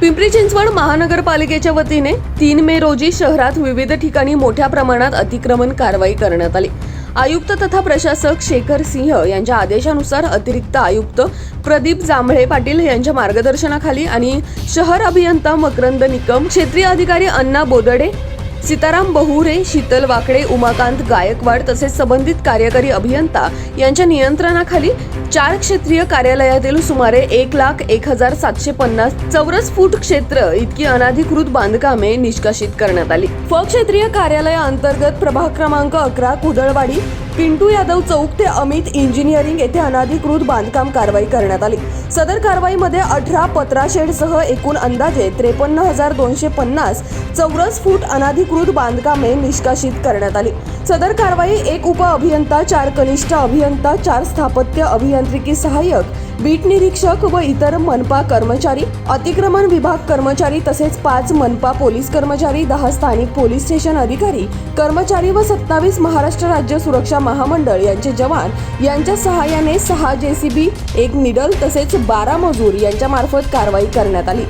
पिंपरी चिंचवड महानगरपालिकेच्या वतीने तीन मे रोजी शहरात विविध ठिकाणी मोठ्या प्रमाणात अतिक्रमण कारवाई करण्यात आली. आयुक्त तथा प्रशासक शेखर सिंह यांच्या आदेशानुसार अतिरिक्त आयुक्त प्रदीप जांभळे पाटील यांच्या मार्गदर्शनाखाली आणि शहर अभियंता मकरंद निकम क्षेत्रीय अधिकारी अण्णा बोदडे सीताराम बहुरे शीतल वाकडे उमाकांत गायकवाड तसेच संबंधित कार्यकारी अभियंता यांच्या नियंत्रणाखाली चार क्षेत्रीय कार्यालयातील सुमारे एक लाख एक हजार सातशे पन्नास चौरस फूट क्षेत्र इतकी अनाधिकृत बांधकामे निष्कासित करण्यात आली. फ क्षेत्रीय कार्यालयाअंतर्गत प्रभाग क्रमांक अकरा कुदळवाडी पिंटू यादव चौक ते अमित इंजिनिअरिंग येथे अनाधिकृत बांधकाम कारवाई करण्यात आली. सदर कारवाईमध्ये अठरा पत्रा शेडसह एकूण अंदाजे त्रेपन्न हजार दोनशे पन्नास चौरस फूट अनधिकृत बांधकामे निष्कासित करण्यात आली. सदर कारवाई एक उप अभियंता चार कनिष्ठ अभियंता चार स्थापत्य अभियांत्रिकी सहाय्यक बीट निरीक्षक व इतर मनपा कर्मचारी अतिक्रमण विभाग कर्मचारी तसेच पाच मनपा पोलीस कर्मचारी दहा स्थानिक पोलीस स्टेशन अधिकारी कर्मचारी व सत्तावीस महाराष्ट्र राज्य सुरक्षा महामंडळ यांचे जवान यांच्या सहाय्याने सहा जेसीबी एक निडल तसेच बारा मजूर यांच्या मार्फत कारवाई करण्यात आली.